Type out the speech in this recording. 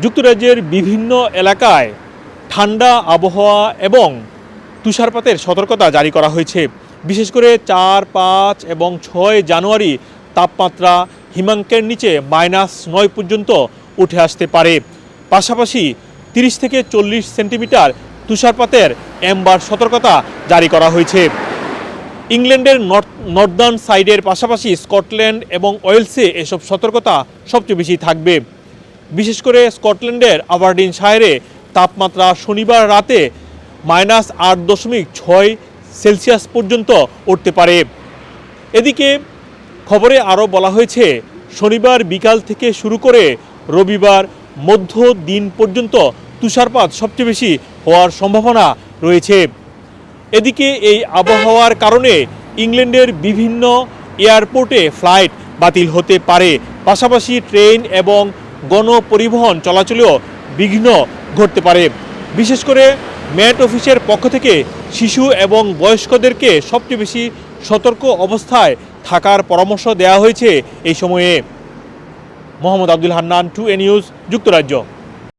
যুক্তরাজ্যের বিভিন্ন এলাকায় ঠান্ডা আবহাওয়া এবং তুষারপাতের সতর্কতা জারি করা হয়েছে। বিশেষ করে চার, পাঁচ এবং ছয় জানুয়ারি তাপমাত্রা হিমাঙ্কের নিচে মাইনাস নয় পর্যন্ত উঠে আসতে পারে। পাশাপাশি তিরিশ থেকে চল্লিশ সেন্টিমিটার তুষারপাতের এম্বার সতর্কতা জারি করা হয়েছে। ইংল্যান্ডের নর্দার্ন সাইডের পাশাপাশি স্কটল্যান্ড এবং ওয়েলসে এসব সতর্কতা সবচেয়ে বেশি থাকবে। বিশেষ করে স্কটল্যান্ডের আবারডিন শাহরে তাপমাত্রা শনিবার রাতে মাইনাস আট দশমিক ছয় সেলসিয়াস পর্যন্ত উঠতে পারে। এদিকে খবরে আরও বলা হয়েছে, শনিবার বিকাল থেকে শুরু করে রবিবার মধ্য দিন পর্যন্ত তুষারপাত সবচেয়ে বেশি হওয়ার সম্ভাবনা রয়েছে। এদিকে এই আবহাওয়ার কারণে ইংল্যান্ডের বিভিন্ন এয়ারপোর্টে ফ্লাইট বাতিল হতে পারে। পাশাপাশি ট্রেন এবং গণপরিবহন চলাচলেও বিঘ্ন ঘটতে পারে। বিশেষ করে ম্যাট অফিসের পক্ষ থেকে শিশু এবং বয়স্কদেরকে সবচেয়ে বেশি সতর্ক অবস্থায় থাকার পরামর্শ দেওয়া হয়েছে এই সময়ে। Mohammad Abdul Hannan two A news যুক্তরাজ্য।